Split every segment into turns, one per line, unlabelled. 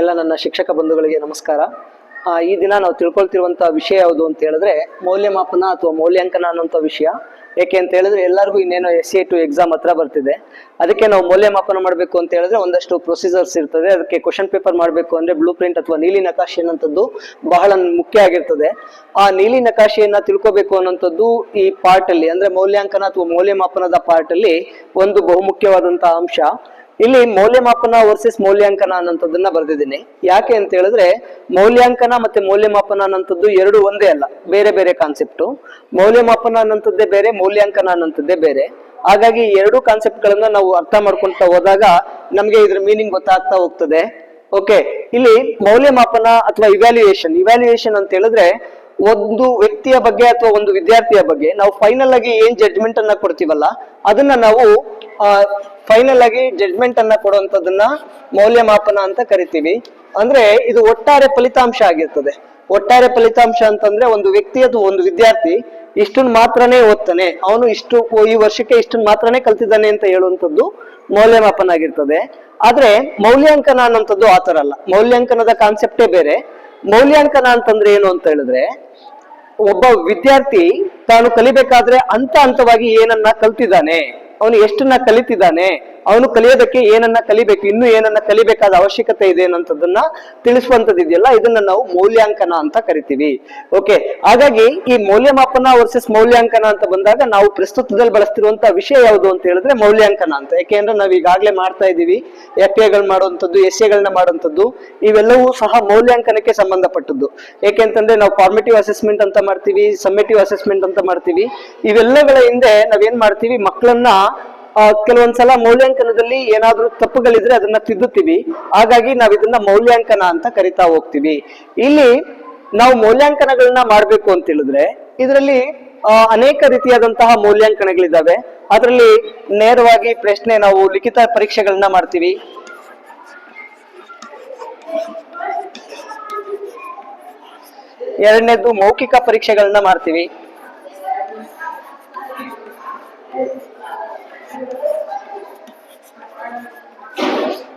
ಎಲ್ಲ ನನ್ನ ಶಿಕ್ಷಕ ಬಂಧುಗಳಿಗೆ ನಮಸ್ಕಾರ. ಈ ದಿನ ನಾವು ತಿಳ್ಕೊಳ್ತಿರುವಂತ ವಿಷಯ ಯಾವುದು ಅಂತ ಹೇಳಿದ್ರೆ ಮೌಲ್ಯಮಾಪನ ಅಥವಾ ಮೌಲ್ಯಾಂಕನ ಅನ್ನೋಂಥ ವಿಷಯ. ಏಕೆ ಅಂತ ಹೇಳಿದ್ರೆ ಎಲ್ಲರಿಗೂ ಇನ್ನೇನೋ ಎಸ್ ಸಿ ಟು ಎಕ್ಸಾಮ್ ಹತ್ರ ಬರ್ತಿದೆ. ಅದಕ್ಕೆ ನಾವು ಮೌಲ್ಯಮಾಪನ ಮಾಡಬೇಕು ಅಂತ ಹೇಳಿದ್ರೆ ಒಂದಷ್ಟು ಪ್ರೊಸೀಜರ್ಸ್ ಇರ್ತದೆ. ಅದಕ್ಕೆ ಕ್ವಶನ್ ಪೇಪರ್ ಮಾಡಬೇಕು ಅಂದ್ರೆ ಬ್ಲೂ ಪ್ರಿಂಟ್ ಅಥವಾ ನೀಲಿ ನಕಾಶೆ ಅನ್ನೋಂಥದ್ದು ಬಹಳ ಮುಖ್ಯ ಆಗಿರ್ತದೆ. ಆ ನೀಲಿ ನಕಾಶೆಯನ್ನ ತಿಳ್ಕೊಬೇಕು ಅನ್ನೋಂಥದ್ದು ಈ ಪಾರ್ಟ್ ಅಲ್ಲಿ ಅಂದ್ರೆ ಮೌಲ್ಯಾಂಕನ ಅಥವಾ ಮೌಲ್ಯಮಾಪನದ ಪಾರ್ಟ್ ಅಲ್ಲಿ ಒಂದು ಬಹುಮುಖ್ಯವಾದಂತಹ ಅಂಶ. ಇಲ್ಲಿ ಮೌಲ್ಯಮಾಪನ ವರ್ಸಸ್ ಮೌಲ್ಯಾಂಕನ ಅನ್ನೋಂಥದ್ದನ್ನ ಬರೆದಿದ್ದೀನಿ. ಯಾಕೆ ಅಂತ ಹೇಳಿದ್ರೆ, ಮೌಲ್ಯಾಂಕನ ಮತ್ತೆ ಮೌಲ್ಯಮಾಪನ ಅನ್ನೋಂಥದ್ದು ಎರಡು ಒಂದೇ ಅಲ್ಲ, ಬೇರೆ ಬೇರೆ ಕಾನ್ಸೆಪ್ಟ್ ಮೌಲ್ಯಮಾಪನ ಅನ್ನೋಂಥದ್ದೇ ಬೇರೆ, ಮೌಲ್ಯಾಂಕನ ಅನ್ನೋಂಥದ್ದೇ ಬೇರೆ. ಹಾಗಾಗಿ ಎರಡು ಕಾನ್ಸೆಪ್ಟ್ ಗಳನ್ನ ನಾವು ಅರ್ಥ ಮಾಡ್ಕೊಂತ ಹೋದಾಗ ನಮ್ಗೆ ಇದ್ರ ಮೀನಿಂಗ್ ಗೊತ್ತಾಗ್ತಾ ಹೋಗ್ತದೆ. ಓಕೆ ಇಲ್ಲಿ ಮೌಲ್ಯಮಾಪನ ಅಥವಾ ಇವ್ಯಾಲ್ಯೂಯೇಷನ್ ಇವ್ಯಾಲ್ಯೂಯೇಷನ್ ಅಂತ ಹೇಳಿದ್ರೆ ಒಂದು ವ್ಯಕ್ತಿಯ ಬಗ್ಗೆ ಅಥವಾ ಒಂದು ವಿದ್ಯಾರ್ಥಿಯ ಬಗ್ಗೆ ನಾವು ಫೈನಲ್ ಆಗಿ ಏನ್ ಜಡ್ಜ್ಮೆಂಟ್ ಅನ್ನ ಕೊಡ್ತೀವಲ್ಲ, ಅದನ್ನ ನಾವು ಫೈನಲ್ ಆಗಿ ಜಡ್ಜ್ಮೆಂಟ್ ಅನ್ನ ಕೊಡುವಂತದನ್ನ ಮೌಲ್ಯಮಾಪನ ಅಂತ ಕರಿತೀವಿ. ಅಂದ್ರೆ ಇದು ಒಟ್ಟಾರೆ ಫಲಿತಾಂಶ ಆಗಿರ್ತದೆ. ಒಟ್ಟಾರೆ ಫಲಿತಾಂಶ ಅಂತಂದ್ರೆ ಒಂದು ವ್ಯಕ್ತಿ ಅಥವಾ ಒಂದು ವಿದ್ಯಾರ್ಥಿ ಇಷ್ಟನ್ ಮಾತ್ರನೇ ಓದ್ತಾನೆ. ಅವನು ಇಷ್ಟು, ಈ ವರ್ಷಕ್ಕೆ ಇಷ್ಟನ್ ಮಾತ್ರನೇ ಕಲ್ತಿದ್ದಾನೆ ಅಂತ ಹೇಳುವಂಥದ್ದು ಮೌಲ್ಯಮಾಪನ ಆಗಿರ್ತದೆ. ಆದ್ರೆ ಮೌಲ್ಯಾಂಕನ ಅನ್ನೋಂಥದ್ದು ಆತರ ಅಲ್ಲ. ಮೌಲ್ಯಾಂಕನದ ಕಾನ್ಸೆಪ್ಟೇ ಬೇರೆ. ಮೌಲ್ಯಾಂಕನ ಅಂತಂದ್ರೆ ಏನು ಅಂತ ಹೇಳಿದ್ರೆ ಒಬ್ಬ ವಿದ್ಯಾರ್ಥಿ ತಾನು ಕಲಿಬೇಕಾದ್ರೆ ಹಂತ ಹಂತವಾಗಿ ಏನನ್ನ ಕಲ್ತಿದ್ದಾನೆ. ಅವನು ಎಷ್ಟನ್ನ ಕಲಿತಿದ್ದಾನೆ, ಅವನು ಕಲಿಯೋದಕ್ಕೆ ಏನನ್ನ ಕಲಿಬೇಕು, ಇನ್ನು ಏನನ್ನ ಕಲಿಬೇಕಾದ ಅವಶ್ಯಕತೆ ಇದೆ ಅನ್ನೋಂಥದ್ದನ್ನ ತಿಳಿಸುವಂತದ್ದಿದೆಯಲ್ಲ ಇದನ್ನ ನಾವು ಮೌಲ್ಯಾಂಕನ ಅಂತ ಕರಿತೀವಿ. ಓಕೆ ಹಾಗಾಗಿ ಈ ಮೌಲ್ಯಮಾಪನ ವರ್ಸಸ್ ಮೌಲ್ಯಾಂಕನ ಅಂತ ಬಂದಾಗ ನಾವು ಪ್ರಸ್ತುತದಲ್ಲಿ ಬಳಸ್ತಿರುವಂತ ವಿಷಯ ಯಾವುದು ಅಂತ ಹೇಳಿದ್ರೆ ಮೌಲ್ಯಾಂಕನ ಅಂತ. ಯಾಕೆಂದ್ರೆ ನಾವು ಈಗಾಗಲೇ ಮಾಡ್ತಾ ಇದೀವಿ ಎಫ್ ಎಗಳು ಮಾಡುವಂಥದ್ದು ಎಸ್ ಎಗಳನ್ನ ಮಾಡುವಂಥದ್ದು, ಇವೆಲ್ಲವೂ ಸಹ ಮೌಲ್ಯಾಂಕನಕ್ಕೆ ಸಂಬಂಧಪಟ್ಟದ್ದು. ಯಾಕೆಂತಂದ್ರೆ ನಾವು ಫಾರ್ಮೇಟಿವ್ ಅಸೆಸ್ಮೆಂಟ್ ಅಂತ ಮಾಡ್ತೀವಿ ಸಮ್ಮೇಟಿವ್ ಅಸೆಸ್ಮೆಂಟ್ ಅಂತ ಮಾಡ್ತೀವಿ. ಇವೆಲ್ಲಗಳ ಹಿಂದೆ ನಾವೇನ್ ಮಾಡ್ತೀವಿ ಮಕ್ಕಳನ್ನ ಕೆಲವೊಂದ್ಸಲ ಮೌಲ್ಯಾಂಕನದಲ್ಲಿ ಏನಾದ್ರೂ ತಪ್ಪುಗಳಿದ್ರೆ ಅದನ್ನ ತಿದ್ದುತ್ತೀವಿ. ಹಾಗಾಗಿ ನಾವ್ ಇದನ್ನ ಮೌಲ್ಯಾಂಕನ ಅಂತ ಕರಿತಾ ಹೋಗ್ತೀವಿ. ಇಲ್ಲಿ ನಾವು ಮೌಲ್ಯಾಂಕನಗಳನ್ನ ಮಾಡ್ಬೇಕು ಅಂತ ಹೇಳಿದ್ರೆ, ಇದರಲ್ಲಿ ಅನೇಕ ರೀತಿಯಾದಂತಹ ಮೌಲ್ಯಾಂಕನಗಳಿದ್ದಾವೆ ಅದರಲ್ಲಿ ನೇರವಾಗಿ ಪ್ರಶ್ನೆ ನಾವು ಲಿಖಿತ ಪರೀಕ್ಷೆಗಳನ್ನ ಮಾಡ್ತೀವಿ. ಎರಡನೇದು ಮೌಖಿಕ ಪರೀಕ್ಷೆಗಳನ್ನ ಮಾಡ್ತೀವಿ.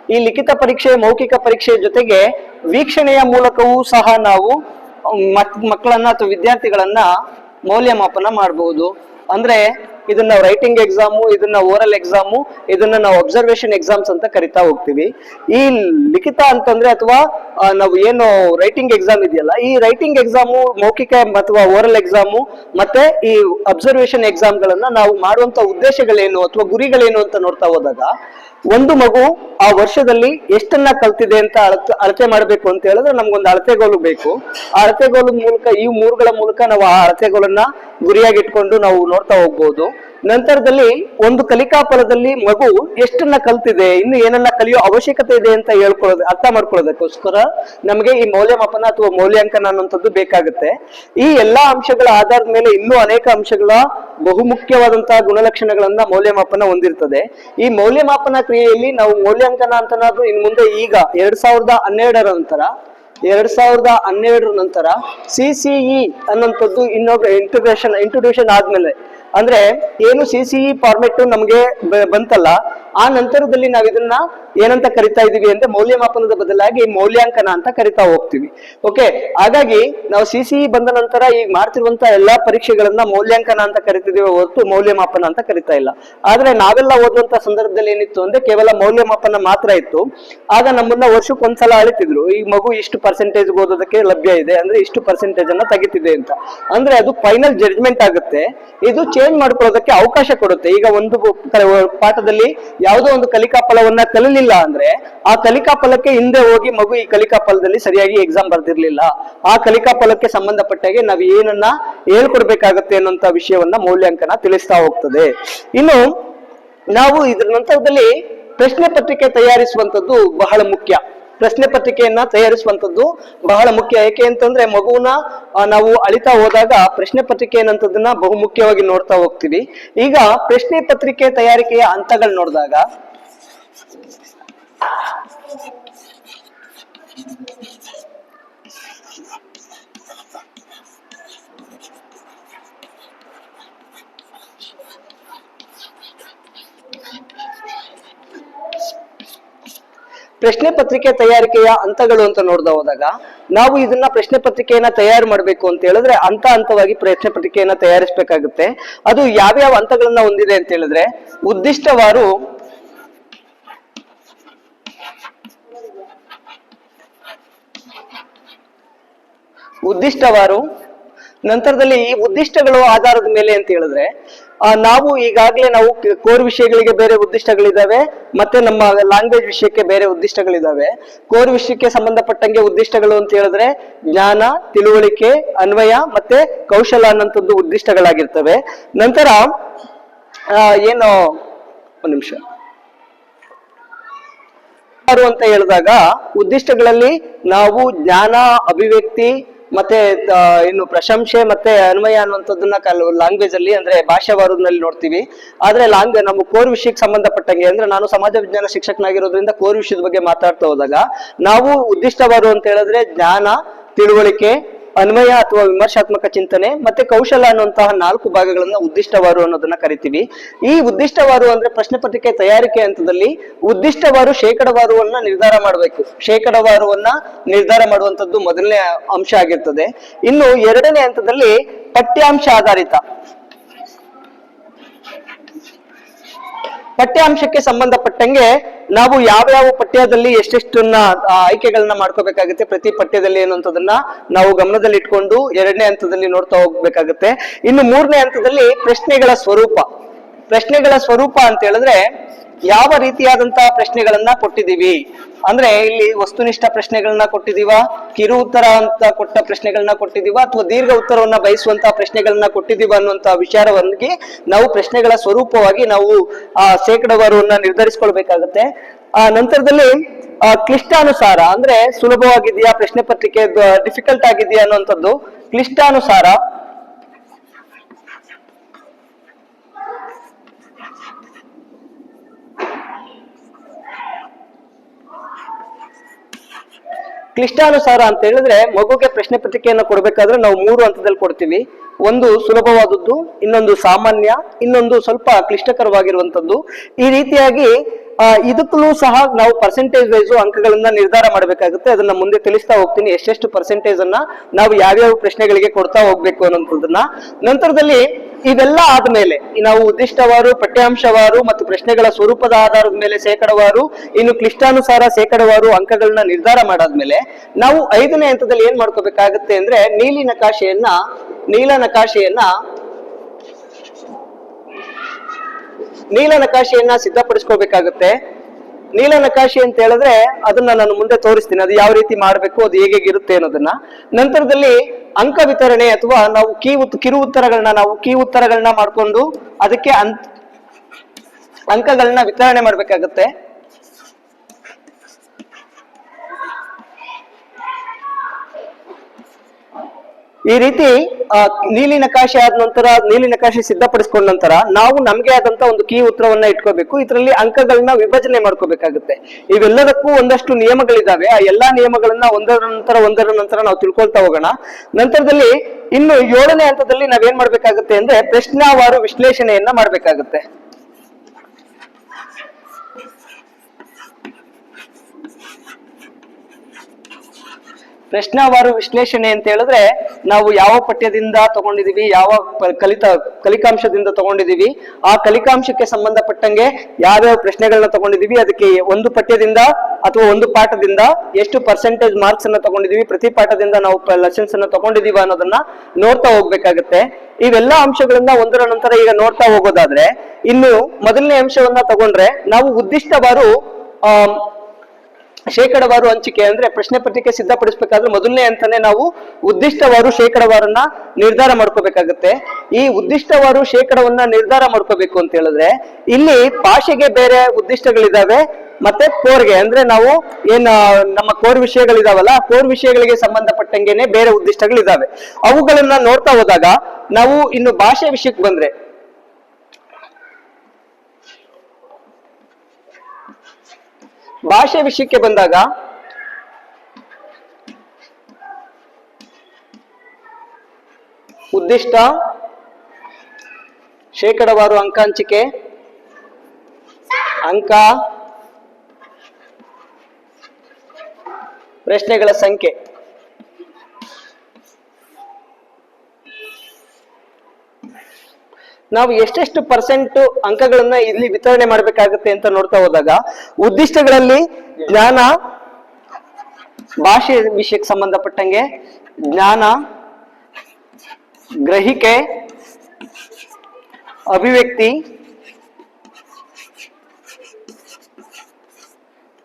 ಈ ಲಿಖಿತ ಪರೀಕ್ಷೆ ಮೌಖಿಕ ಪರೀಕ್ಷೆ ಜೊತೆಗೆ ವೀಕ್ಷಣೆಯ ಮೂಲಕವೂ ಸಹ ನಾವು ಮಕ್- ಮಕ್ಕಳನ್ನ ಅಥವಾ ವಿದ್ಯಾರ್ಥಿಗಳನ್ನ ಮೌಲ್ಯಮಾಪನ ಮಾಡಬಹುದು ಅಂದ್ರೆ ಇದನ್ನ ರೈಟಿಂಗ್ ಎಕ್ಸಾಮು ಇದನ್ನ ಓರಲ್ ಎಕ್ಸಾಮು ಇದನ್ನ ನಾವು ಅಬ್ಸರ್ವೇಷನ್ ಎಕ್ಸಾಮ್ಸ್ ಅಂತ ಕರಿತಾ ಹೋಗ್ತೀವಿ. ಈ ಲಿಖಿತ ಅಂತಂದ್ರೆ ಅಥವಾ ನಾವು ಏನು ರೈಟಿಂಗ್ ಎಕ್ಸಾಮ್ ಇದೆಯಲ್ಲ, ಈ ರೈಟಿಂಗ್ ಎಕ್ಸಾಮು ಮೌಖಿಕ ಅಥವಾ ಓರಲ್ ಎಕ್ಸಾಮು ಮತ್ತೆ ಈ ಅಬ್ಸರ್ವೇಷನ್ ಎಕ್ಸಾಮ್ಗಳನ್ನ ನಾವು ಮಾಡುವಂತ ಉದ್ದೇಶಗಳೇನು ಅಥವಾ ಗುರಿಗಳೇನು ಅಂತ ನೋಡ್ತಾ ಹೋದಾಗ, ಒಂದು ಮಗು ಆ ವರ್ಷದಲ್ಲಿ ಎಷ್ಟನ್ನ ಕಲ್ತಿದೆ ಅಂತ ಅಳತೆ ಅಳತೆ ಮಾಡಬೇಕು ಅಂತ ಹೇಳಿದ್ರೆ ನಮ್ಗೊಂದು ಅಳತೆಗೋಲು ಬೇಕು. ಆ ಅಳತೆಗೋಲು ಮೂಲಕ, ಈ ಮೂರುಗಳ ಮೂಲಕ ನಾವು ಆ ಅಳತೆಗೋಲನ್ನ ಗುರಿಯಾಗಿಟ್ಕೊಂಡು ನಾವು ನೋಡ್ತಾ ಹೋಗ್ಬೋದು. ನಂತರದಲ್ಲಿ ಒಂದು ಕಲಿಕಾ ಫಲದಲ್ಲಿ ಮಗು ಎಷ್ಟನ್ನ ಕಲ್ತಿದೆ, ಇನ್ನು ಏನನ್ನ ಕಲಿಯೋ ಅವಶ್ಯಕತೆ ಇದೆ ಅಂತ ಹೇಳ್ಕೊಳ್ಳೋದು, ಅರ್ಥ ಮಾಡ್ಕೊಳ್ಳೋದಕ್ಕೋಸ್ಕರ ನಮಗೆ ಈ ಮೌಲ್ಯಮಾಪನ ಅಥವಾ ಮೌಲ್ಯಾಂಕನ ಅನ್ನುವಂಥದ್ದು ಬೇಕಾಗುತ್ತೆ. ಈ ಎಲ್ಲಾ ಅಂಶಗಳ ಆಧಾರದ ಮೇಲೆ ಇನ್ನೂ ಅನೇಕ ಅಂಶಗಳ ಬಹುಮುಖ್ಯವಾದಂತಹ ಗುಣಲಕ್ಷಣಗಳನ್ನ ಮೌಲ್ಯಮಾಪನ ಹೊಂದಿರ್ತದೆ. ಈ ಮೌಲ್ಯಮಾಪನ ಕ್ರಿಯೆಯಲ್ಲಿ ನಾವು ಮೌಲ್ಯಾಂಕನ ಅಂತನಾದ್ರೂ ಇನ್ ಮುಂದೆ ಈಗ ಎರಡ್ ಸಾವಿರದ ಹನ್ನೆರಡರ ನಂತರ, ಎರಡ್ ಸಾವಿರದ ಹನ್ನೆರಡರ ನಂತರ ಸಿ ಸಿಇ ಅನ್ನೋಂಥದ್ದು ಇನ್ನೊಬ್ಬ ಇಂಟಿಗ್ರೇಷನ್ ಇಂಟ್ರೊಡ್ಯೂಷನ್ ಆದ್ಮೇಲೆ ಅಂದ್ರೆ ಏನು ಸಿ ಸಿಇ ಫಾರ್ಮೆಟ್ ನಮ್ಗೆ ಬಂತಲ್ಲ, ಆ ನಂತರದಲ್ಲಿ ನಾವ್ ಇದನ್ನ ಏನಂತ ಕರಿತಾ ಇದೀವಿ ಅಂದ್ರೆ ಮೌಲ್ಯಮಾಪನದ ಬದಲಾಗಿ ಮೌಲ್ಯಾಂಕನ ಅಂತ ಕರಿತಾ ಹೋಗ್ತೀವಿ. ಓಕೆ ಹಾಗಾಗಿ ನಾವು ಸಿ ಸಿಇ ಬಂದ ನಂತರ ಈಗ ಮಾಡ್ತಿರುವಂತ ಎಲ್ಲಾ ಪರೀಕ್ಷೆಗಳನ್ನ ಮೌಲ್ಯಾಂಕನ ಅಂತ ಕರಿತಿದೀವಿ ಹೊರತು ಮೌಲ್ಯಮಾಪನ ಅಂತ ಕರಿತಾ ಇಲ್ಲ. ಆದ್ರೆ ನಾವೆಲ್ಲ ಓದುವಂತ ಸಂದರ್ಭದಲ್ಲಿ ಏನಿತ್ತು ಅಂದ್ರೆ ಕೇವಲ ಮೌಲ್ಯಮಾಪನ ಮಾತ್ರ ಇತ್ತು. ಆಗ ನಮ್ಮನ್ನ ವರ್ಷಕ್ಕೆ ಒಂದ್ಸಲ ಅಳಿತಿದ್ರು. ಈ ಮಗು ಇಷ್ಟು ಪರ್ಸೆಂಟೇಜ್ ಓದೋದಕ್ಕೆ ಲಭ್ಯ ಇದೆ ಅಂದ್ರೆ ಇಷ್ಟು ಪರ್ಸೆಂಟೇಜ್ ಅನ್ನ ತೆಗಿತಿದೆ ಅಂತ. ಅಂದ್ರೆ ಅದು ಫೈನಲ್ ಜಡ್ಜ್ಮೆಂಟ್ ಆಗುತ್ತೆ. ಇದು ಚೇಂಜ್ ಮಾಡ್ಕೊಳ್ಳೋದಕ್ಕೆ ಅವಕಾಶ ಕೊಡುತ್ತೆ. ಈಗ ಒಂದು ಪಾಠದಲ್ಲಿ ಯಾವುದೋ ಒಂದು ಕಲಿಕಾ ಫಲವನ್ನ ಕಲಿಲಿಲ್ಲ ಅಂದ್ರೆ ಆ ಕಲಿಕಾ ಫಲಕ್ಕೆ ಹಿಂದೆ ಹೋಗಿ ಮಗು ಈ ಕಲಿಕಾ ಫಲದಲ್ಲಿ ಸರಿಯಾಗಿ ಎಕ್ಸಾಮ್ ಬರ್ದಿರ್ಲಿಲ್ಲ. ಆ ಕಲಿಕಾ ಫಲಕ್ಕೆ ಸಂಬಂಧಪಟ್ಟಾಗೆ ನಾವು ಏನನ್ನ ಹೇಳ್ಕೊಡ್ಬೇಕಾಗತ್ತೆ ಅನ್ನೋಂತ ವಿಷಯವನ್ನ ಮೌಲ್ಯಾಂಕನ ತಿಳಿಸ್ತಾ ಹೋಗ್ತದೆ. ಇನ್ನು ನಾವು ಇದ್ರ ನಂತರದಲ್ಲಿ ಪ್ರಶ್ನೆ ಪತ್ರಿಕೆ ತಯಾರಿಸುವಂತದ್ದು ಬಹಳ ಮುಖ್ಯ. ಪ್ರಶ್ನೆ ಪತ್ರಿಕೆಯನ್ನ ತಯಾರಿಸುವಂತದ್ದು ಬಹಳ ಮುಖ್ಯ. ಏಕೆ ಅಂತಂದ್ರೆ ಮಗುವನ್ನ ನಾವು ಅಳಿತಾ ಹೋದಾಗ ಪ್ರಶ್ನೆ ಪತ್ರಿಕೆ ಏನಂತದನ್ನ ಬಹುಮುಖ್ಯವಾಗಿ ನೋಡ್ತಾ ಹೋಗ್ತೀವಿ. ಈಗ ಪ್ರಶ್ನೆ ಪತ್ರಿಕೆ ತಯಾರಿಕೆಯ ಹಂತಗಳು ನೋಡಿದಾಗ ಪ್ರಶ್ನೆ ಪತ್ರಿಕೆ ತಯಾರಿಕೆಯ ಹಂತಗಳು ಅಂತ ನೋಡ್ದ ಹೋದಾಗ, ನಾವು ಇದನ್ನ ಪ್ರಶ್ನೆ ಪತ್ರಿಕೆಯನ್ನ ತಯಾರು ಮಾಡಬೇಕು ಅಂತ ಹೇಳಿದ್ರೆ ಹಂತ ಹಂತವಾಗಿ ಪ್ರಶ್ನೆ ಪತ್ರಿಕೆಯನ್ನ ತಯಾರಿಸಬೇಕಾಗುತ್ತೆ. ಅದು ಯಾವ್ಯಾವ ಹಂತಗಳನ್ನ ಹೊಂದಿದೆ ಅಂತ ಹೇಳಿದ್ರೆ, ಉದ್ದಿಷ್ಟವಾರು ಉದ್ದಿಷ್ಟವಾರು ನಂತರದಲ್ಲಿ ಈ ಉದ್ದಿಷ್ಟಗಳು ಆಧಾರದ ಮೇಲೆ ಅಂತ ಹೇಳಿದ್ರೆ ನಾವು ಈಗಾಗಲೇ ನಾವು ಕೋರ್ ವಿಷಯಗಳಿಗೆ ಬೇರೆ ಉದ್ದಿಷ್ಟಗಳಿದ್ದಾವೆ, ಮತ್ತೆ ನಮ್ಮ ಲ್ಯಾಂಗ್ವೇಜ್ ವಿಷಯಕ್ಕೆ ಬೇರೆ ಉದ್ದಿಷ್ಟಗಳಿದ್ದಾವೆ. ಕೋರ್ ವಿಷಯಕ್ಕೆ ಸಂಬಂಧಪಟ್ಟಂಗೆ ಉದ್ದಿಷ್ಟಗಳು ಅಂತ ಹೇಳಿದ್ರೆ ಜ್ಞಾನ, ತಿಳುವಳಿಕೆ, ಅನ್ವಯ ಮತ್ತೆ ಕೌಶಲ ಅನ್ನೋಂಥದ್ದು ಉದ್ದಿಷ್ಟಗಳಾಗಿರ್ತವೆ. ನಂತರ ಏನು, ಒಂದು ನಿಮಿಷ. ಅಂತ ಹೇಳಿದಾಗ ಉದ್ದಿಷ್ಟಗಳಲ್ಲಿ ನಾವು ಜ್ಞಾನ, ಅಭಿವ್ಯಕ್ತಿ ಮತ್ತೆ ಇನ್ನು ಪ್ರಶಂಸೆ ಮತ್ತೆ ಅನ್ವಯ ಅನ್ನುವಂಥದ್ದನ್ನ ಕಲ್ ಲ್ಯಾಂಗ್ವೇಜ್ ಅಲ್ಲಿ, ಅಂದ್ರೆ ಭಾಷಾವಾರದಲ್ಲಿ ನೋಡ್ತೀವಿ. ಆದ್ರೆ ಲಾಂಗ್, ನಮ್ಮ ಕೋರ್ ವಿಷಯಕ್ಕೆ ಸಂಬಂಧಪಟ್ಟಂಗೆ, ಅಂದ್ರೆ ನಾನು ಸಮಾಜ ವಿಜ್ಞಾನ ಶಿಕ್ಷಕನಾಗಿರೋದ್ರಿಂದ ಕೋರ್ ವಿಷಯದ ಬಗ್ಗೆ ಮಾತಾಡ್ತಾ ಹೋದಾಗ, ನಾವು ಉದ್ದಿಷ್ಟವಾರು ಅಂತ ಹೇಳಿದ್ರೆ ಜ್ಞಾನ, ತಿಳುವಳಿಕೆ ಅನ್ವಯ ಅಥವಾ ವಿಮರ್ಶಾತ್ಮಕ ಚಿಂತನೆ ಮತ್ತೆ ಕೌಶಲ ಅನ್ನುವಂತಹ ನಾಲ್ಕು ಭಾಗಗಳನ್ನ ಉದ್ದಿಷ್ಟವಾರು ಅನ್ನೋದನ್ನ ಕರಿತೀವಿ. ಈ ಉದ್ದಿಷ್ಟವಾರು ಅಂದ್ರೆ ಪ್ರಶ್ನೆ ಪತ್ರಿಕೆ ತಯಾರಿಕೆ ಹಂತದಲ್ಲಿ ಉದ್ದಿಷ್ಟವಾರು ಶೇಕಡವಾರುವನ್ನ ನಿರ್ಧಾರ ಮಾಡಬೇಕು. ಶೇಕಡವಾರುವನ್ನ ನಿರ್ಧಾರ ಮಾಡುವಂತದ್ದು ಮೊದಲನೇ ಅಂಶ ಆಗಿರ್ತದೆ. ಇನ್ನು ಎರಡನೇ ಹಂತದಲ್ಲಿ ಪಠ್ಯಾಂಶ ಆಧಾರಿತ. ಪಠ್ಯಾಂಶಕ್ಕೆ ಸಂಬಂಧಪಟ್ಟಂಗೆ ನಾವು ಯಾವ ಯಾವ ಪಠ್ಯದಲ್ಲಿ ಎಷ್ಟೆಷ್ಟನ್ನ ಆಯ್ಕೆಗಳನ್ನ ಮಾಡ್ಕೋಬೇಕಾಗುತ್ತೆ, ಪ್ರತಿ ಪಠ್ಯದಲ್ಲಿ ಅನ್ನುವಂಥದ್ದನ್ನ ನಾವು ಗಮನದಲ್ಲಿ ಇಟ್ಕೊಂಡು ಎರಡನೇ ಹಂತದಲ್ಲಿ ನೋಡ್ತಾ ಹೋಗ್ಬೇಕಾಗುತ್ತೆ. ಇನ್ನು ಮೂರನೇ ಹಂತದಲ್ಲಿ ಪ್ರಶ್ನೆಗಳ ಸ್ವರೂಪ. ಪ್ರಶ್ನೆಗಳ ಸ್ವರೂಪ ಅಂತ ಹೇಳಿದ್ರೆ ಯಾವ ರೀತಿಯಾದಂತಹ ಪ್ರಶ್ನೆಗಳನ್ನ ಕೊಟ್ಟಿದೀವಿ ಅಂದ್ರೆ ಇಲ್ಲಿ ವಸ್ತುನಿಷ್ಠ ಪ್ರಶ್ನೆಗಳನ್ನ ಕೊಟ್ಟಿದೀವ ಕಿರು ಉತ್ತರ ಅಂತ ಕೊಟ್ಟ ಪ್ರಶ್ನೆಗಳನ್ನ ಕೊಟ್ಟಿದೀವ ಅಥವಾ ದೀರ್ಘ ಉತ್ತರವನ್ನ ಬಯಸುವಂತಹ ಪ್ರಶ್ನೆಗಳನ್ನ ಕೊಟ್ಟಿದೀವ ಅನ್ನುವಂತ ವಿಚಾರವಾಗಿ ನಾವು ಪ್ರಶ್ನೆಗಳ ಸ್ವರೂಪವಾಗಿ ನಾವು, ಆ, ಶೇಕಡವಾರವನ್ನ ನಿರ್ಧರಿಸಿಕೊಳ್ಬೇಕಾಗತ್ತೆ. ಆ, ನಂತರದಲ್ಲಿ ಕ್ಲಿಷ್ಟಾನುಸಾರ, ಅಂದ್ರೆ ಸುಲಭವಾಗಿದೆಯಾ ಪ್ರಶ್ನೆ ಪತ್ರಿಕೆ ಡಿಫಿಕಲ್ಟ್ ಆಗಿದೆಯಾ ಅನ್ನುವಂಥದ್ದು. ಕ್ಲಿಷ್ಟಾನುಸಾರ ಕ್ಲಿಷ್ಟಾನುಸಾರ ಅಂತ ಹೇಳಿದ್ರೆ ಮಗುಗೆ ಪ್ರಶ್ನೆ ಪತ್ರಿಕೆಯನ್ನು ಕೊಡಬೇಕಾದ್ರೆ ನಾವು ಮೂರು ಹಂತದಲ್ಲಿ ಕೊಡ್ತೀವಿ. ಒಂದು ಸುಲಭವಾದದ್ದು, ಇನ್ನೊಂದು ಸಾಮಾನ್ಯ, ಇನ್ನೊಂದು ಸ್ವಲ್ಪ ಕ್ಲಿಷ್ಟಕರವಾಗಿರುವಂತದ್ದು ಈ ರೀತಿಯಾಗಿ ಇದಕ್ಕೂ ಸಹ ನಾವು ಪರ್ಸೆಂಟೇಜ್ ವೈಸು ಅಂಕಗಳನ್ನ ನಿರ್ಧಾರ ಮಾಡಬೇಕಾಗುತ್ತೆ. ಅದನ್ನ ಮುಂದೆ ತಿಳಿಸ್ತಾ ಹೋಗ್ತೀನಿ. ಎಷ್ಟೆಷ್ಟು ಪರ್ಸೆಂಟೇಜ್ ಅನ್ನ ನಾವು ಯಾವ್ಯಾವ ಪ್ರಶ್ನೆಗಳಿಗೆ ಕೊಡ್ತಾ ಹೋಗ್ಬೇಕು ಅನ್ನೋದನ್ನ ನಂತರದಲ್ಲಿ ಇವೆಲ್ಲ ಆದ್ಮೇಲೆ, ನಾವು ಉದ್ದಿಷ್ಟವಾರು, ಪಠ್ಯಾಂಶವಾರು ಮತ್ತು ಪ್ರಶ್ನೆಗಳ ಸ್ವರೂಪದ ಆಧಾರದ ಮೇಲೆ ಶೇಕಡವಾರು, ಇನ್ನು ಕ್ಲಿಷ್ಟಾನುಸಾರ ಶೇಕಡವಾರು ಅಂಕಗಳನ್ನ ನಿರ್ಧಾರ ಮಾಡಾದ್ಮೇಲೆ, ನಾವು ಐದನೇ ಹಂತದಲ್ಲಿ ಏನ್ ಮಾಡ್ಕೋಬೇಕಾಗತ್ತೆ ಅಂದ್ರೆ ನೀಲಿ ನಕಾಶೆಯನ್ನ, ನೀಲ ನಕಾಶೆಯನ್ನ ನೀಲ ನಕಾಶೆಯನ್ನ ಸಿದ್ಧಪಡಿಸ್ಕೋಬೇಕಾಗುತ್ತೆ. ನೀಲ ನಕಾಶೆ ಅಂತ ಹೇಳಿದ್ರೆ ಅದನ್ನ ನಾನು ಮುಂದೆ ತೋರಿಸ್ತೀನಿ. ಅದು ಯಾವ ರೀತಿ ಮಾಡಬೇಕು, ಅದು ಹೇಗೆ ಇರುತ್ತೆ ಅನ್ನೋದನ್ನ. ನಂತರದಲ್ಲಿ ಅಂಕ ವಿತರಣೆ ಅಥವಾ ನಾವು ಕೀ ಉತ್, ಕಿರು ಉತ್ತರಗಳನ್ನ ನಾವು ಕೀ ಉತ್ತರಗಳನ್ನ ಮಾಡ್ಕೊಂಡು ಅದಕ್ಕೆ ಅಂಕಗಳನ್ನ ವಿತರಣೆ ಮಾಡ್ಬೇಕಾಗತ್ತೆ. ಈ ರೀತಿ ಆ, ನೀಲಿ ನಕಾಶೆ ಆದ ನಂತರ ನೀಲಿ ನಕಾಶೆ ಸಿದ್ಧಪಡಿಸಿಕೊಂಡ ನಂತರ ನಾವು ನಮ್ಗೆ ಆದಂತ ಒಂದು ಕೀ ಉತ್ತರವನ್ನ ಇಟ್ಕೋಬೇಕು. ಇದರಲ್ಲಿ ಅಂಕಗಳನ್ನ ವಿಭಜನೆ ಮಾಡ್ಕೋಬೇಕಾಗುತ್ತೆ. ಇವೆಲ್ಲದಕ್ಕೂ ಒಂದಷ್ಟು ನಿಯಮಗಳಿದಾವೆ. ಆ ಎಲ್ಲಾ ನಿಯಮಗಳನ್ನ ಒಂದರ ನಂತರ ಒಂದರ ನಂತರ ನಾವು ತಿಳ್ಕೊಳ್ತಾ ಹೋಗೋಣ. ನಂತರದಲ್ಲಿ ಇನ್ನು ಏಳನೇ ಹಂತದಲ್ಲಿ ನಾವೇನ್ ಮಾಡ್ಬೇಕಾಗುತ್ತೆ ಅಂದ್ರೆ ಪ್ರಶ್ನಾವಾರು ವಿಶ್ಲೇಷಣೆಯನ್ನ ಮಾಡ್ಬೇಕಾಗುತ್ತೆ. ಪ್ರಶ್ನಾವಾರು ವಿಶ್ಲೇಷಣೆ ಅಂತ ಹೇಳಿದ್ರೆ ನಾವು ಯಾವ ಪಠ್ಯದಿಂದ ತಗೊಂಡಿದೀವಿ, ಯಾವ ಕಲಿತ, ಕಲಿಕಾಂಶದಿಂದ ತಗೊಂಡಿದೀವಿ, ಆ ಕಲಿಕಾಂಶಕ್ಕೆ ಸಂಬಂಧಪಟ್ಟಂಗೆ ಯಾವ್ಯಾವ ಪ್ರಶ್ನೆಗಳನ್ನ ತಗೊಂಡಿದೀವಿ, ಅದಕ್ಕೆ ಒಂದು ಪಠ್ಯದಿಂದ ಅಥವಾ ಒಂದು ಪಾಠದಿಂದ ಎಷ್ಟು ಪರ್ಸೆಂಟೇಜ್ ಮಾರ್ಕ್ಸ್ ಅನ್ನ ತಗೊಂಡಿದೀವಿ, ಪ್ರತಿ ಪಾಠದಿಂದ ನಾವು ಲೆಸನ್ಸ್ ಅನ್ನ ತಗೊಂಡಿದೀವ ಅನ್ನೋದನ್ನ ನೋಡ್ತಾ ಹೋಗ್ಬೇಕಾಗತ್ತೆ. ಇವೆಲ್ಲ ಅಂಶಗಳನ್ನ ಒಂದರ ನಂತರ ಈಗ ನೋಡ್ತಾ ಹೋಗೋದಾದ್ರೆ, ಇನ್ನು ಮೊದಲನೇ ಅಂಶವನ್ನ ತಗೊಂಡ್ರೆ ನಾವು ಉದ್ದಿಷ್ಟವಾರು, ಆ ಶೇಕಡವಾರು ಹಂಚಿಕೆ ಅಂದ್ರೆ ಪ್ರಶ್ನೆ ಪತ್ರಿಕೆ ಸಿದ್ಧಪಡಿಸಬೇಕಾದ್ರೆ ಮೊದಲನೇ ಅಂತಾನೆ ನಾವು ಉದ್ದಿಷ್ಟವಾರು ಶೇಕಡವಾರನ್ನ ನಿರ್ಧಾರ ಮಾಡ್ಕೋಬೇಕಾಗತ್ತೆ. ಈ ಉದ್ದಿಷ್ಟವಾರು ಶೇಕಡವನ್ನ ನಿರ್ಧಾರ ಮಾಡ್ಕೋಬೇಕು ಅಂತ ಹೇಳಿದ್ರೆ ಇಲ್ಲಿ ಭಾಷೆಗೆ ಬೇರೆ ಉದ್ದಿಷ್ಟಗಳಿದಾವೆ, ಮತ್ತೆ ಕೋರ್ಗೆ ಅಂದ್ರೆ ನಾವು ಏನ್ ನಮ್ಮ ಕೋರ್ ವಿಷಯಗಳಿದಾವಲ್ಲ ಕೋರ್ ವಿಷಯಗಳಿಗೆ ಸಂಬಂಧಪಟ್ಟಂಗೆನೆ ಬೇರೆ ಉದ್ದಿಷ್ಟಗಳಿದಾವೆ. ಅವುಗಳನ್ನ ನೋಡ್ತಾ ಹೋದಾಗ ನಾವು ಇನ್ನು ಭಾಷೆ ವಿಷಯಕ್ಕೆ ಬಂದ್ರೆ ಭಾಷೆ ವಿಷಯಕ್ಕೆ ಬಂದಾಗ ಉದ್ದಿಷ್ಟ ಶೇಕಡವಾರು ಅಂಕ ಹಂಚಿಕೆ ಅಂಕ ಪ್ರಶ್ನೆಗಳ ಸಂಖ್ಯೆ. ನಾವು ಎಷ್ಟೆಷ್ಟು ಪರ್ಸೆಂಟ್ ಅಂಕಗಳನ್ನ ಇಲ್ಲಿ ವಿತರಣೆ ಮಾಡಬೇಕಾಗುತ್ತೆ ಅಂತ ನೋಡ್ತಾ ಹೋದಾಗ, ಉದ್ದಿಷ್ಟಗಳಲ್ಲಿ ಜ್ಞಾನ, ಭಾಷೆ ವಿಷಯಕ್ಕೆ ಸಂಬಂಧಪಟ್ಟಂಗೆ ಜ್ಞಾನ, ಗ್ರಹಿಕೆ, ಅಭಿವ್ಯಕ್ತಿ,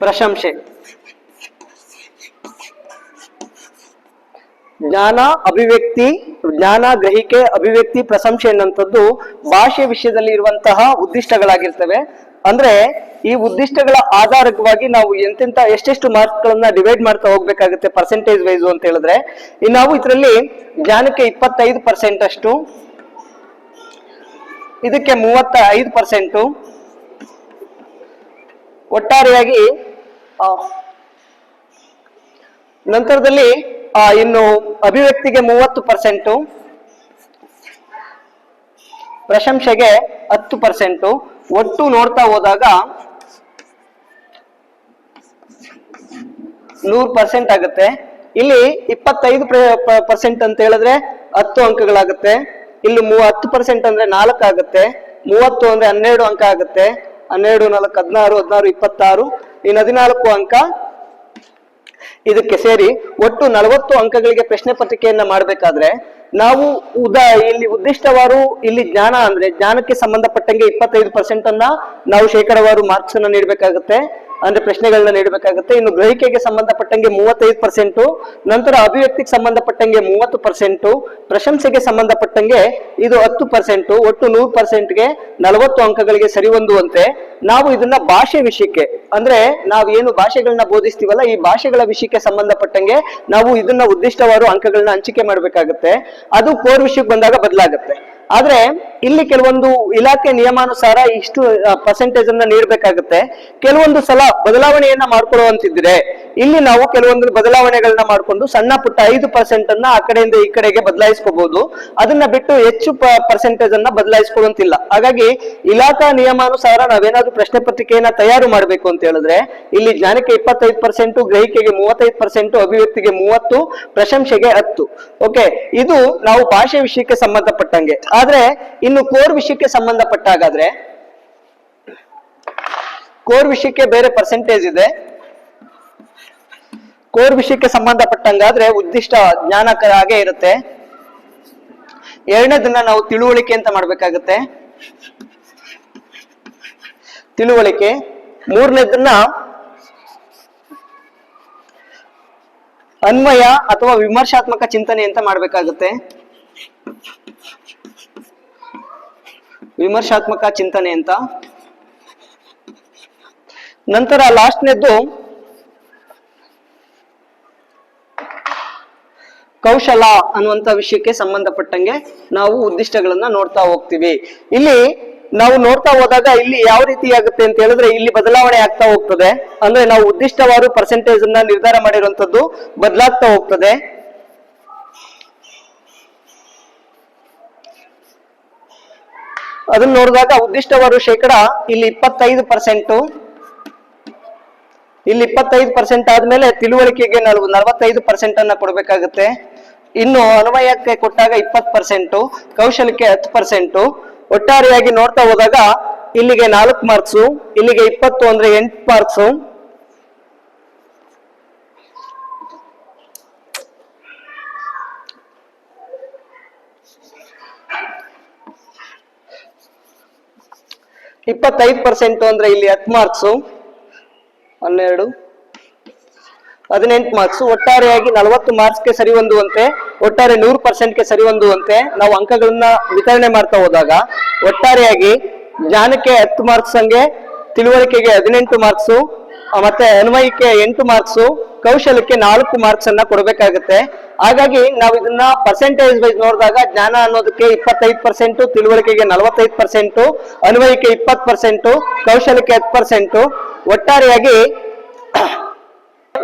ಪ್ರಶಂಸೆ. ಜ್ಞಾನ ಅಭಿವ್ಯಕ್ತಿ, ಜ್ಞಾನ ಗ್ರಹಿಕೆ ಅಭಿವ್ಯಕ್ತಿ ಪ್ರಶಂಸೆ ಅನ್ನುವಂಥದ್ದು ಭಾಷೆ ವಿಷಯದಲ್ಲಿ ಇರುವಂತಹ ಉದ್ದಿಷ್ಟಗಳಾಗಿರ್ತವೆ. ಅಂದ್ರೆ ಈ ಉದ್ದಿಷ್ಟಗಳ ಆಧಾರಕವಾಗಿ ನಾವು ಎಂತೆಂತ ಎಷ್ಟೆಷ್ಟು ಮಾರ್ಕ್ಸ್ ಗಳನ್ನ ಡಿವೈಡ್ ಮಾಡ್ತಾ ಹೋಗ್ಬೇಕಾಗುತ್ತೆ ಪರ್ಸೆಂಟೇಜ್ ವೈಸ್ ಅಂತ ಹೇಳಿದ್ರೆ. ಇನ್ನು ನಾವು ಇದರಲ್ಲಿ ಜ್ಞಾನಕ್ಕೆ ಇಪ್ಪತ್ತೈದು ಪರ್ಸೆಂಟ್ ಅಷ್ಟು, ಇದಕ್ಕೆ ಮೂವತ್ತ ಐದು ಪರ್ಸೆಂಟು ಒಟ್ಟಾರೆಯಾಗಿ ನಂತರದಲ್ಲಿ ಇನ್ನು ಅಭಿವ್ಯಕ್ತಿಗೆ ಮೂವತ್ತು ಪರ್ಸೆಂಟು ಪ್ರಶಂಸೆಗೆ ಹತ್ತು ಪರ್ಸೆಂಟು ಒಟ್ಟು ನೋಡ್ತಾ ಹೋದಾಗ ನೂರು ಪರ್ಸೆಂಟ್ ಆಗುತ್ತೆ. ಇಲ್ಲಿ ಇಪ್ಪತ್ತೈದು ಪರ್ಸೆಂಟ್ ಅಂತ ಹೇಳಿದ್ರೆ ಹತ್ತು ಅಂಕಗಳಾಗುತ್ತೆ. ಇಲ್ಲಿ ಮೂ ಹತ್ತು ಪರ್ಸೆಂಟ್ ಅಂದ್ರೆ ನಾಲ್ಕು ಆಗುತ್ತೆ. ಮೂವತ್ತು ಅಂದ್ರೆ ಹನ್ನೆರಡು ಅಂಕ ಆಗುತ್ತೆ. ಹನ್ನೆರಡು, ನಾಲ್ಕು, ಹದಿನಾರು ಹದಿನಾರು, ಇಪ್ಪತ್ತಾರು. ಇನ್ನು ಹದಿನಾಲ್ಕು ಅಂಕ ಇದಕ್ಕೆ ಸೇರಿ ಒಟ್ಟು ನಲವತ್ತು ಅಂಕಗಳಿಗೆ ಪ್ರಶ್ನೆ ಪತ್ರಿಕೆಯನ್ನ ಮಾಡಬೇಕಾದ್ರೆ ನಾವು ಉದಾ, ಇಲ್ಲಿ ಉದ್ದಿಷ್ಟವಾರು ಇಲ್ಲಿ ಜ್ಞಾನ ಅಂದ್ರೆ ಜ್ಞಾನಕ್ಕೆ ಸಂಬಂಧಪಟ್ಟಂಗೆ ಇಪ್ಪತ್ತೈದು ಪರ್ಸೆಂಟ್ ಅನ್ನ ನಾವು ಶೇಕಡವಾರು ಮಾರ್ಕ್ಸ್ ಅನ್ನ ನೀಡಬೇಕಾಗುತ್ತೆ. ಅಂದ್ರೆ ಪ್ರಶ್ನೆಗಳನ್ನ ನೀಡಬೇಕಾಗುತ್ತೆ. ಇನ್ನು ಗ್ರಹಿಕೆಗೆ ಸಂಬಂಧಪಟ್ಟಂಗೆ ಮೂವತ್ತೈದು ಪರ್ಸೆಂಟ್ ನಂತರ ಅಭಿವ್ಯಕ್ತಿಗೆ ಸಂಬಂಧಪಟ್ಟಂಗೆ ಮೂವತ್ತು ಪರ್ಸೆಂಟ್ ಪ್ರಶಂಸೆಗೆ ಸಂಬಂಧಪಟ್ಟಂಗೆ ಇದು ಹತ್ತು ಪರ್ಸೆಂಟ್ ಒಟ್ಟು ನೂರು ಪರ್ಸೆಂಟ್ಗೆ ನಲವತ್ತು ಅಂಕಗಳಿಗೆ ಸರಿಹೊಂದುವಂತೆ ನಾವು ಇದನ್ನ ಭಾಷೆ ವಿಷಯಕ್ಕೆ, ಅಂದ್ರೆ ನಾವು ಏನು ಭಾಷೆಗಳನ್ನ ಬೋಧಿಸ್ತೀವಲ್ಲ, ಈ ಭಾಷೆಗಳ ವಿಷಯಕ್ಕೆ ಸಂಬಂಧಪಟ್ಟಂಗೆ ನಾವು ಇದನ್ನ ಉದ್ದಿಷ್ಟವಾರು ಅಂಕಗಳನ್ನ ಹಂಚಿಕೆ ಮಾಡಬೇಕಾಗುತ್ತೆ. ಅದು ಕೋರ್ ವಿಷಯಕ್ಕೆ ಬಂದಾಗ ಬದಲಾಗುತ್ತೆ. ಆದ್ರೆ ಇಲ್ಲಿ ಕೆಲವೊಂದು ಇಲಾಖೆ ನಿಯಮಾನುಸಾರ ಇಷ್ಟು ಪರ್ಸೆಂಟೇಜ್ ಅನ್ನ ನೀಡಬೇಕಾಗುತ್ತೆ. ಕೆಲವೊಂದು ಸಲ ಬದಲಾವಣೆಯನ್ನ ಮಾಡ್ಕೊಳ್ಳುವಂತಿದ್ರೆ ಇಲ್ಲಿ ನಾವು ಕೆಲವೊಂದು ಬದಲಾವಣೆಗಳನ್ನ ಮಾಡ್ಕೊಂಡು ಸಣ್ಣ ಪುಟ್ಟ ಐದು ಪರ್ಸೆಂಟ್ ಅನ್ನ ಆ ಕಡೆಯಿಂದ ಈ ಕಡೆಗೆ ಬದಲಾಯಿಸ್ಕೋಬಹುದು ಅದನ್ನ ಬಿಟ್ಟು ಹೆಚ್ಚು ಪರ್ಸೆಂಟೇಜ್ ಅನ್ನ ಬದಲಾಯಿಸ್ಕೊಳ್ಳುವಂತಿಲ್ಲ ಹಾಗಾಗಿ ಇಲಾಖಾ ನಿಯಮಾನುಸಾರ ನಾವೇನಾದ್ರೂ ಪ್ರಶ್ನೆ ಪತ್ರಿಕೆಯನ್ನ ತಯಾರು ಮಾಡಬೇಕು ಅಂತ ಹೇಳಿದ್ರೆ, ಇಲ್ಲಿ ಜ್ಞಾನಕ್ಕೆ ಇಪ್ಪತ್ತೈದು ಪರ್ಸೆಂಟ್ ಗ್ರಹಿಕೆಗೆ ಮೂವತ್ತೈದು ಪರ್ಸೆಂಟ್ ಅಭಿವ್ಯಕ್ತಿಗೆ ಮೂವತ್ತು, ಪ್ರಶಂಸೆಗೆ ಹತ್ತು. ಓಕೆ, ಇದು ನಾವು ಭಾಷೆ ವಿಷಯಕ್ಕೆ ಸಂಬಂಧಪಟ್ಟಂಗೆ. ಆದ್ರೆ, ಇನ್ನು ಕೋರ್ ವಿಷಯಕ್ಕೆ ಸಂಬಂಧಪಟ್ಟಾಗಾದ್ರೆ, ಕೋರ್ ವಿಷಯಕ್ಕೆ ಬೇರೆ ಪರ್ಸೆಂಟೇಜ್ ಇದೆ. ಕೋರ್ ವಿಷಯಕ್ಕೆ ಸಂಬಂಧಪಟ್ಟಂಗಾದ್ರೆ ಉದ್ದಿಷ್ಟ ಜ್ಞಾನಕರ ಹಾಗೆ ಇರುತ್ತೆ. ಎರಡನೇದನ್ನ ನಾವು ತಿಳುವಳಿಕೆ ಅಂತ ಮಾಡ್ಬೇಕಾಗತ್ತೆ. ತಿಳುವಳಿಕೆ. ಮೂರನೇದನ್ನ ಅನ್ವಯ ಅಥವಾ ವಿಮರ್ಶಾತ್ಮಕ ಚಿಂತನೆ ಅಂತ ಮಾಡ್ಬೇಕಾಗತ್ತೆ. ವಿಮರ್ಶಾತ್ಮಕ ಚಿಂತನೆ ಅಂತ. ನಂತರ ಲಾಸ್ಟ್ನೇದ್ದು ಕೌಶಲ ಅನ್ನುವಂತ ವಿಷಯಕ್ಕೆ ಸಂಬಂಧಪಟ್ಟಂಗೆ ನಾವು ಉದ್ದಿಷ್ಟಗಳನ್ನ ನೋಡ್ತಾ ಹೋಗ್ತೀವಿ. ಇಲ್ಲಿ ನಾವು ನೋಡ್ತಾ ಹೋದಾಗ ಇಲ್ಲಿ ಯಾವ ರೀತಿ ಆಗುತ್ತೆ ಅಂತ ಹೇಳಿದ್ರೆ ಇಲ್ಲಿ ಬದಲಾವಣೆ ಆಗ್ತಾ ಹೋಗ್ತದೆ. ಅಂದ್ರೆ ನಾವು ಉದ್ದಿಷ್ಟವಾರು ಪರ್ಸೆಂಟೇಜ್ ಅನ್ನ ನಿರ್ಧಾರ ಮಾಡಿರುವಂತದ್ದು ಬದಲಾಗ್ತಾ ಹೋಗ್ತದೆ. ಅದನ್ನ ನೋಡಿದಾಗ ಉದ್ದಿಷ್ಟವಾರು ಶೇಕಡ ಇಲ್ಲಿ ಇಪ್ಪತ್ತೈದು ಪರ್ಸೆಂಟು ಇಲ್ಲಿ ಇಪ್ಪತ್ತೈದು ಪರ್ಸೆಂಟ್ ಆದ್ಮೇಲೆ ತಿಳುವಳಿಕೆಗೆ ನಾವು ನಲವತ್ತೈದು ಪರ್ಸೆಂಟ್ ಅನ್ನ ಕೊಡ್ಬೇಕಾಗುತ್ತೆ. ಇನ್ನು ಅನ್ವಯಕ್ಕೆ ಕೊಟ್ಟಾಗ ಇಪ್ಪತ್ತು ಪರ್ಸೆಂಟು, ಕೌಶಲ್ಯಕ್ಕೆ ಹತ್ತು ಪರ್ಸೆಂಟು. ಒಟ್ಟಾರೆಯಾಗಿ ನೋಡ್ತಾ ಹೋದಾಗ ಇಲ್ಲಿಗೆ ನಾಲ್ಕು ಮಾರ್ಕ್ಸು, ಇಲ್ಲಿಗೆ ಇಪ್ಪತ್ತು ಅಂದ್ರೆ ಎಂಟು ಮಾರ್ಕ್ಸು. ಇಪ್ಪತ್ತೈದು ಪರ್ಸೆಂಟು ಅಂದ್ರೆ ಇಲ್ಲಿ ಹತ್ತು ಮಾರ್ಕ್ಸು. ಹನ್ನೆರಡು. ಹದಿನೆಂಟು ಮಾರ್ಕ್ಸ್ ಒಟ್ಟಾರೆಯಾಗಿ ನಲವತ್ತು ಮಾರ್ಕ್ಸ್ಗೆ ಸರಿ ಹೊಂದುವಂತೆ, ಒಟ್ಟಾರೆ ನೂರು ಪರ್ಸೆಂಟ್ಗೆ ಸರಿ ಹೊಂದುವಂತೆ ನಾವು ಅಂಕಗಳನ್ನ ವಿತರಣೆ ಮಾಡ್ತಾ ಹೋದಾಗ, ಒಟ್ಟಾರೆಯಾಗಿ ಜ್ಞಾನಕ್ಕೆ ಹತ್ತು ಮಾರ್ಕ್ಸ್ ಹಂಗೆ, ತಿಳುವಳಿಕೆಗೆ ಹದಿನೆಂಟು ಮಾರ್ಕ್ಸು ಮತ್ತೆ ಅನ್ವಯಕ್ಕೆ ಎಂಟು ಮಾರ್ಕ್ಸು ಕೌಶಲ್ಯಕ್ಕೆ ನಾಲ್ಕು ಮಾರ್ಕ್ಸ್ ಅನ್ನ ಕೊಡಬೇಕಾಗುತ್ತೆ. ಹಾಗಾಗಿ ನಾವು ಇದನ್ನ ಪರ್ಸೆಂಟೇಜ್ ವೈಸ್ ನೋಡಿದಾಗ ಜ್ಞಾನ ಅನ್ನೋದಕ್ಕೆ ಇಪ್ಪತ್ತೈದು ಪರ್ಸೆಂಟ್ ತಿಳುವಳಿಕೆಗೆ ನಲವತ್ತೈದು ಪರ್ಸೆಂಟ್ ಅನ್ವಯಕ್ಕೆ ಇಪ್ಪತ್ತು ಪರ್ಸೆಂಟ್ ಕೌಶಲ್ಯಕ್ಕೆ ಹತ್ತು ಪರ್ಸೆಂಟ್ ಒಟ್ಟಾರೆಯಾಗಿ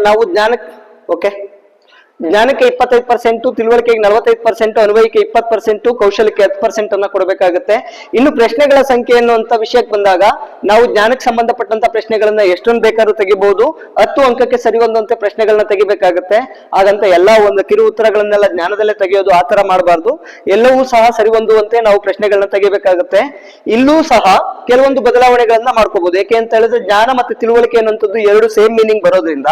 ನಾವು ಜ್ಞಾನಕ್ಕೆ ಓಕೆ ಜ್ಞಾನಕ್ಕೆ ಇಪ್ಪತ್ತೈದು ಪರ್ಸೆಂಟ್ ತಿಳುವಳಿಕೆಗೆ ನಲವತ್ತೈದು ಪರ್ಸೆಂಟ್ ಅನ್ವಯಕ್ಕೆ ಇಪ್ಪತ್ತು ಪರ್ಸೆಂಟ್ ಕೌಶಲ್ಯಕ್ಕೆ ಹತ್ತು ಪರ್ಸೆಂಟ್ ಅನ್ನ ಕೊಡಬೇಕಾಗುತ್ತೆ. ಇನ್ನು ಪ್ರಶ್ನೆಗಳ ಸಂಖ್ಯೆ ಅನ್ನುವಂತ ವಿಷಯಕ್ಕೆ ಬಂದಾಗ ನಾವು ಜ್ಞಾನಕ್ಕೆ ಸಂಬಂಧಪಟ್ಟಂತ ಪ್ರಶ್ನೆಗಳನ್ನ ಎಷ್ಟೊಂದು ಬೇಕಾದ್ರೂ ತೆಗಿಬಹುದು ಹತ್ತು ಅಂಕಕ್ಕೆ ಸರಿ ಹೊಂದುವಂತೆ ಪ್ರಶ್ನೆಗಳನ್ನ ತೆಗಿಬೇಕಾಗುತ್ತೆ. ಹಾಗಂತ ಎಲ್ಲಾ ಒಂದು ಕಿರು ಉತ್ತರಗಳನ್ನೆಲ್ಲ ಜ್ಞಾನದಲ್ಲೇ ತೆಗೆಯೋದು ಆ ತರ ಮಾಡಬಾರ್ದು. ಎಲ್ಲವೂ ಸಹ ಸರಿ ಹೊಂದುವಂತೆ ನಾವು ಪ್ರಶ್ನೆಗಳನ್ನ ತೆಗಿಬೇಕಾಗುತ್ತೆ. ಇಲ್ಲೂ ಸಹ ಕೆಲವೊಂದು ಬದಲಾವಣೆಗಳನ್ನ ಮಾಡ್ಕೋಬಹುದು ಯಾಕೆ ಅಂತ ಹೇಳಿದ್ರೆ ಜ್ಞಾನ ಮತ್ತೆ ತಿಳುವಳಿಕೆ ಅನ್ನುವಂಥದ್ದು ಎರಡು ಸೇಮ್ ಮೀನಿಂಗ್ ಬರೋದ್ರಿಂದ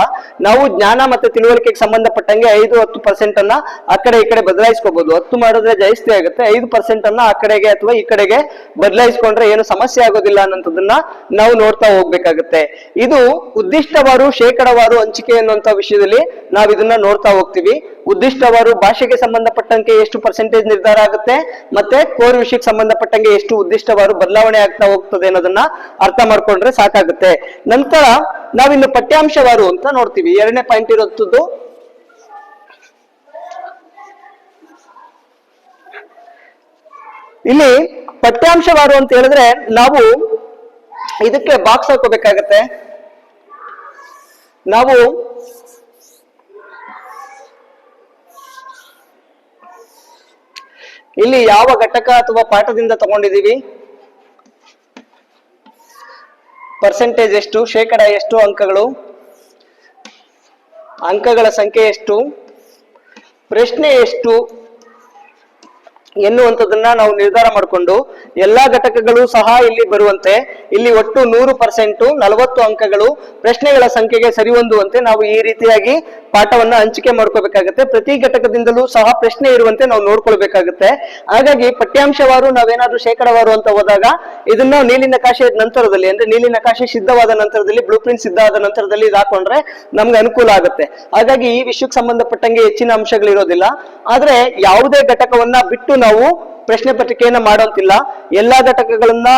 ನಾವು ಜ್ಞಾನ ಮತ್ತೆ ತಿಳುವಳಿಕೆಗೆ ಸಂಬಂಧಪಟ್ಟಂಗೆ ಐದು, ಹತ್ತು ಪರ್ಸೆಂಟ್ ಅನ್ನ ಆ ಕಡೆ ಈ ಕಡೆ ಬದಲಾಯಿಸ್ಕೋಬಹುದು ಹತ್ತು ಮಾಡಿದ್ರೆ ಜಾಸ್ತಿ ಆಗುತ್ತೆ. ಐದು ಪರ್ಸೆಂಟ್ ಅನ್ನ ಆ ಕಡೆಗೆ ಅಥವಾ ಈ ಕಡೆಗೆ ಬದಲಾಯಿಸ್ಕೊಂಡ್ರೆ ಏನು ಸಮಸ್ಯೆ ಆಗೋದಿಲ್ಲ ಅನ್ನೋದನ್ನ ನಾವು ನೋಡ್ತಾ ಹೋಗ್ಬೇಕಾಗುತ್ತೆ. ಇದು ಉದ್ದಿಷ್ಟವಾರು ಶೇಕಡವಾರು ಹಂಚಿಕೆ ಅನ್ನುವಂತ ವಿಷಯದಲ್ಲಿ ನಾವು ಇದನ್ನ ನೋಡ್ತಾ ಹೋಗ್ತೀವಿ. ಉದ್ದಿಷ್ಟವಾರು ಭಾಷೆಗೆ ಸಂಬಂಧಪಟ್ಟಂಗೆ ಎಷ್ಟು ಪರ್ಸೆಂಟೇಜ್ ನಿರ್ಧಾರ ಆಗುತ್ತೆ, ಮತ್ತೆ ಕೋರ್ ವಿಷಯಕ್ಕೆ ಸಂಬಂಧಪಟ್ಟಂಗೆ ಎಷ್ಟು ಉದ್ದಿಷ್ಟವಾರು ಬದಲಾವಣೆ ಆಗ್ತಾ ಹೋಗ್ತದೆ ಅನ್ನೋದನ್ನ ಅರ್ಥ ಮಾಡ್ಕೊಂಡ್ರೆ ಸಾಕಾಗುತ್ತೆ. ನಂತರ ನಾವಿನ್ನು ಪಠ್ಯಾಂಶವಾರು ಅಂತ ನೋಡ್ತೀವಿ. ಎರಡನೇ ಪಾಯಿಂಟ್ ಇರೋದು ಇಲ್ಲಿ ಪಠ್ಯಾಂಶವಾರು ಅಂತ ಹೇಳಿದ್ರೆ ನಾವು ಇದಕ್ಕೆ ಬಾಕ್ಸ್ ಹಾಕೋಬೇಕಾಗತ್ತೆ. ನಾವು ಇಲ್ಲಿ ಯಾವ ಘಟಕ ಅಥವಾ ಪಾಠದಿಂದ ತಗೊಂಡಿದೀವಿ ಪರ್ಸೆಂಟೇಜ್ ಎಷ್ಟು, ಶೇಕಡ ಎಷ್ಟು ಅಂಕಗಳು? ಅಂಕಗಳ ಸಂಖ್ಯೆ ಎಷ್ಟು? ಪ್ರಶ್ನೆ ಎಷ್ಟು? ಎನ್ನುವಂಥದ್ದನ್ನ ನಾವು ನಿರ್ಧಾರ ಮಾಡಿಕೊಂಡು ಎಲ್ಲಾ ಘಟಕಗಳು ಸಹ ಇಲ್ಲಿ ಬರುವಂತೆ ಇಲ್ಲಿ ಒಟ್ಟು ನೂರು ಪರ್ಸೆಂಟ್ ನಲವತ್ತು ಅಂಕಗಳು ಪ್ರಶ್ನೆಗಳ ಸಂಖ್ಯೆಗೆ ಸರಿಹೊಂದುವಂತೆ ನಾವು ಈ ರೀತಿಯಾಗಿ ಪಾಠವನ್ನ ಹಂಚಿಕೆ ಮಾಡ್ಕೋಬೇಕಾಗುತ್ತೆ. ಪ್ರತಿ ಘಟಕದಿಂದಲೂ ಸಹ ಪ್ರಶ್ನೆ ಇರುವಂತೆ ನಾವು ನೋಡ್ಕೊಳ್ಬೇಕಾಗತ್ತೆ. ಹಾಗಾಗಿ ಪಠ್ಯಾಂಶವಾರು ನಾವೇನಾದ್ರೂ ಶೇಕಡವಾರು ಅಂತ ಹೋದಾಗ ಇದನ್ನ ನೀಲಿ ನಕಾಶೆ ನಂತರದಲ್ಲಿ ಅಂದ್ರೆ ನೀಲಿ ನಕಾಶೆ ಸಿದ್ಧವಾದ ನಂತರದಲ್ಲಿ ಬ್ಲೂ ಪ್ರಿಂಟ್ ಸಿದ್ಧ ಆದ ನಂತರದಲ್ಲಿ ಇದಾಕೊಂಡ್ರೆ ನಮ್ಗೆ ಅನುಕೂಲ ಆಗುತ್ತೆ. ಹಾಗಾಗಿ ಈ ವಿಷಯಕ್ಕೆ ಸಂಬಂಧಪಟ್ಟಂಗೆ ಹೆಚ್ಚಿನ ಅಂಶಗಳಿರೋದಿಲ್ಲ. ಆದ್ರೆ ಯಾವುದೇ ಘಟಕವನ್ನ ಬಿಟ್ಟು ಪ್ರಶ್ನೆ ಪತ್ರಿಕೆಯನ್ನ ಮಾಡುವಂತಿಲ್ಲ. ಎಲ್ಲಾ ಘಟಕಗಳನ್ನ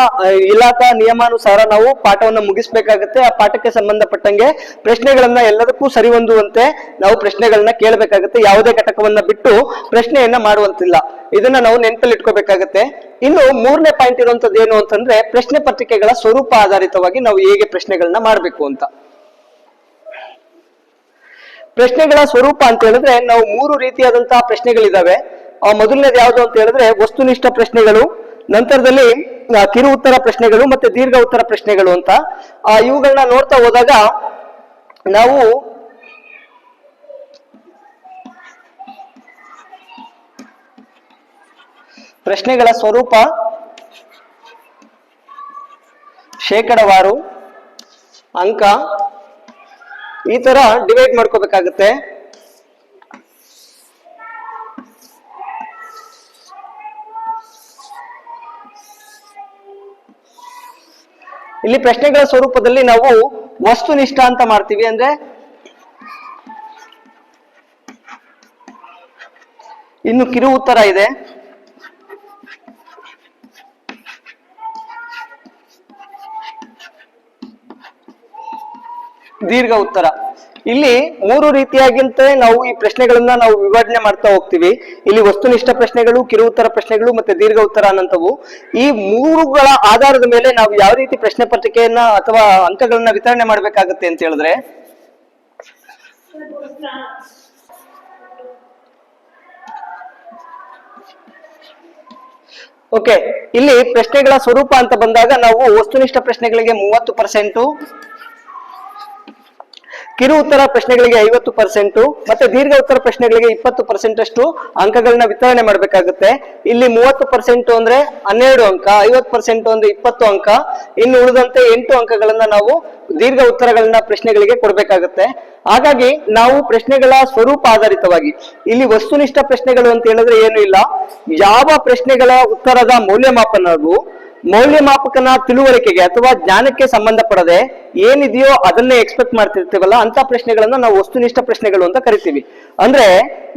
ಇಲಾಖಾ ನಿಯಮಾನುಸಾರ ನಾವು ಪಾಠವನ್ನು ಮುಗಿಸ್ಬೇಕಾಗತ್ತೆ. ಆ ಪಾಠಕ್ಕೆ ಸಂಬಂಧಪಟ್ಟಂಗೆ ಪ್ರಶ್ನೆಗಳನ್ನ ಎಲ್ಲದಕ್ಕೂ ಸರಿ ಹೊಂದುವಂತೆ ನಾವು ಪ್ರಶ್ನೆಗಳನ್ನ ಕೇಳಬೇಕಾಗುತ್ತೆ. ಯಾವುದೇ ಘಟಕವನ್ನ ಬಿಟ್ಟು ಪ್ರಶ್ನೆಯನ್ನ ಮಾಡುವಂತಿಲ್ಲ. ಇದನ್ನ ನಾವು ನೆನಪಲ್ಲಿ ಇಟ್ಕೋಬೇಕಾಗತ್ತೆ ಇನ್ನು ಮೂರನೇ ಪಾಯಿಂಟ್ ಇರುವಂತದ್ದು ಏನು ಅಂತಂದ್ರೆ ಪ್ರಶ್ನೆ ಪತ್ರಿಕೆಗಳ ಸ್ವರೂಪ ಆಧಾರಿತವಾಗಿ ನಾವು ಹೇಗೆ ಪ್ರಶ್ನೆಗಳನ್ನ ಮಾಡಬೇಕು ಅಂತ. ಪ್ರಶ್ನೆಗಳ ಸ್ವರೂಪ ಅಂತ ಹೇಳಿದ್ರೆ ನಾವು ಮೂರು ರೀತಿಯಾದಂತಹ ಪ್ರಶ್ನೆಗಳಿದಾವೆ. ಆ ಮೊದಲನೇದು ಯಾವುದು ಅಂತ ಹೇಳಿದ್ರೆ ವಸ್ತುನಿಷ್ಠ ಪ್ರಶ್ನೆಗಳು, ನಂತರದಲ್ಲಿ ಕಿರು ಉತ್ತರ ಪ್ರಶ್ನೆಗಳು ಮತ್ತೆ ದೀರ್ಘ ಉತ್ತರ ಪ್ರಶ್ನೆಗಳು ಅಂತ. ಆ ಇವುಗಳನ್ನ ನೋಡ್ತಾ ಹೋದಾಗ ನಾವು ಪ್ರಶ್ನೆಗಳ ಸ್ವರೂಪ, ಶೇಕಡವಾರು, ಅಂಕ ಈ ತರ ಡಿವೈಡ್ ಮಾಡ್ಕೋಬೇಕಾಗುತ್ತೆ. ಇಲ್ಲಿ ಪ್ರಶ್ನೆಗಳ ಸ್ವರೂಪದಲ್ಲಿ ನಾವು ವಸ್ತುನಿಷ್ಠ ಅಂತ ಮಾಡ್ತೀವಿ ಅಂದ್ರೆ ಇನ್ನು ಕಿರು ಉತ್ತರ ಇದೆ. ದೀರ್ಘ ಉತ್ತರ. ಇಲ್ಲಿ ಮೂರು ರೀತಿಯಾಗಿಂತ ನಾವು ಈ ಪ್ರಶ್ನೆಗಳನ್ನ ನಾವು ವಿಭಜನೆ ಮಾಡ್ತಾ ಹೋಗ್ತೀವಿ. ಇಲ್ಲಿ ವಸ್ತುನಿಷ್ಠ ಪ್ರಶ್ನೆಗಳು ಕಿರು ಉತ್ತರ ಪ್ರಶ್ನೆಗಳು ಮತ್ತೆ ದೀರ್ಘ ಉತ್ತರ ಅನ್ನಂತವು ಈ ಮೂರುಗಳ ಆಧಾರದ ಮೇಲೆ ನಾವು ಯಾವ ರೀತಿ ಪ್ರಶ್ನೆ ಪತ್ರಿಕೆಯನ್ನ ಅಥವಾ ಅಂಕಗಳನ್ನ ವಿತರಣೆ ಮಾಡ್ಬೇಕಾಗತ್ತೆ ಅಂತ ಹೇಳಿದ್ರೆ? ಓಕೆ, ಇಲ್ಲಿ ಪ್ರಶ್ನೆಗಳ ಸ್ವರೂಪ ಅಂತ ಬಂದಾಗ ನಾವು ವಸ್ತುನಿಷ್ಠ ಪ್ರಶ್ನೆಗಳಿಗೆ ಮೂವತ್ತು ಪರ್ಸೆಂಟು ಕಿರು ಉತ್ತರ ಪ್ರಶ್ನೆಗಳಿಗೆ ಐವತ್ತು ಪರ್ಸೆಂಟ್ ಮತ್ತೆ ದೀರ್ಘ ಉತ್ತರ ಪ್ರಶ್ನೆಗಳಿಗೆ ಇಪ್ಪತ್ತು ಪರ್ಸೆಂಟ್ ಅಷ್ಟು ಅಂಕಗಳನ್ನ ವಿತರಣೆ ಮಾಡಬೇಕಾಗುತ್ತೆ. ಇಲ್ಲಿ ಮೂವತ್ತು ಪರ್ಸೆಂಟ್ ಅಂದ್ರೆ ಹನ್ನೆರಡು ಅಂಕ, ಐವತ್ತು ಪರ್ಸೆಂಟ್ ಒಂದು ಇಪ್ಪತ್ತು ಅಂಕ. ಇನ್ನು ಉಳಿದಂತೆ ಎಂಟು ಅಂಕಗಳನ್ನ ನಾವು ದೀರ್ಘ ಉತ್ತರಗಳನ್ನ ಪ್ರಶ್ನೆಗಳಿಗೆ ಕೊಡಬೇಕಾಗುತ್ತೆ. ಹಾಗಾಗಿ ನಾವು ಪ್ರಶ್ನೆಗಳ ಸ್ವರೂಪ ಆಧಾರಿತವಾಗಿ, ಇಲ್ಲಿ ವಸ್ತುನಿಷ್ಠ ಪ್ರಶ್ನೆಗಳು ಅಂತ ಹೇಳಿದ್ರೆ ಏನು ಇಲ್ಲ. ಯಾವ ಪ್ರಶ್ನೆಗಳ ಉತ್ತರದ ಮೌಲ್ಯಮಾಪನವು ಮೌಲ್ಯಮಾಪಕನ ತಿಳುವಳಿಕೆಗೆ ಅಥವಾ ಜ್ಞಾನಕ್ಕೆ ಸಂಬಂಧಪಡದೆ ಏನಿದೆಯೋ ಅದನ್ನೇ ಎಕ್ಸ್ಪೆಕ್ಟ್ ಮಾಡ್ತಿರ್ತೀವಲ್ಲ ಅಂತ ಪ್ರಶ್ನೆಗಳನ್ನ ನಾವು ವಸ್ತುನಿಷ್ಠ ಪ್ರಶ್ನೆಗಳು ಅಂತ ಕರಿತೀವಿ. ಅಂದ್ರೆ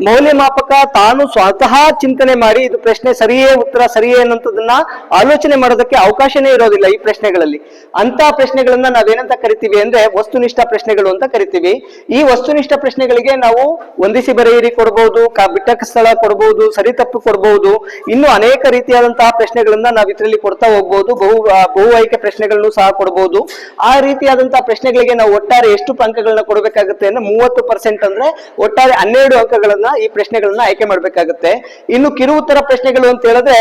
ಮೌಲ್ಯಮಾಪಕ ತಾನು ಸ್ವತಃ ಚಿಂತನೆ ಮಾಡಿ ಇದು ಪ್ರಶ್ನೆ ಸರಿಯೇ ಉತ್ತರ ಸರಿಯೇ ಅನ್ನೋದನ್ನ ಆಲೋಚನೆ ಮಾಡೋದಕ್ಕೆ ಅವಕಾಶನೇ ಇರೋದಿಲ್ಲ ಈ ಪ್ರಶ್ನೆಗಳಲ್ಲಿ. ಅಂತ ಪ್ರಶ್ನೆಗಳನ್ನ ನಾವೇನಂತ ಕರಿತೀವಿ ಅಂದ್ರೆ ವಸ್ತುನಿಷ್ಠ ಪ್ರಶ್ನೆಗಳು ಅಂತ ಕರಿತೀವಿ. ಈ ವಸ್ತುನಿಷ್ಠ ಪ್ರಶ್ನೆಗಳಿಗೆ ನಾವು ಹೊಂದಿಸಿ ಬರೆಯಿರಿ ಕೊಡಬಹುದು ಬಿಟ್ಟಕ ಬಿಟ್ಟ ಸ್ಥಳ ಕೊಡಬಹುದು ಸರಿ ತಪ್ಪು ಕೊಡಬಹುದು ಇನ್ನು ಅನೇಕ ರೀತಿಯಾದಂತಹ ಪ್ರಶ್ನೆಗಳನ್ನ ನಾವು ಇದರಲ್ಲಿ ಕೊಡ್ತಾ ಹೋಗ್ಬೋದು, ಬಹು ಬಹು ಆಯ್ಕೆ ಪ್ರಶ್ನೆಗಳನ್ನು ಸಹ ಕೊಡಬಹುದು ಆ ರೀತಿಯಾದಂತಹ ಪ್ರಶ್ನೆಗಳಿಗೆ ನಾವು ಒಟ್ಟಾರೆ ಎಷ್ಟು ಅಂಕಗಳನ್ನ ಕೊಡಬೇಕಾಗುತ್ತೆ ಅಂದ್ರೆ ಮೂವತ್ತು ಪರ್ಸೆಂಟ್ ಅಂದ್ರೆ ಒಟ್ಟಾರೆ ಹನ್ನೆರಡು ಅಂಕಗಳನ್ನ ಈ ಪ್ರಶ್ನೆಗಳನ್ನ ಆಯ್ಕೆ ಮಾಡಬೇಕಾಗುತ್ತೆ. ಇನ್ನು ಕಿರು ಉತ್ತರ ಪ್ರಶ್ನೆಗಳು ಅಂತ ಹೇಳಿದ್ರೆ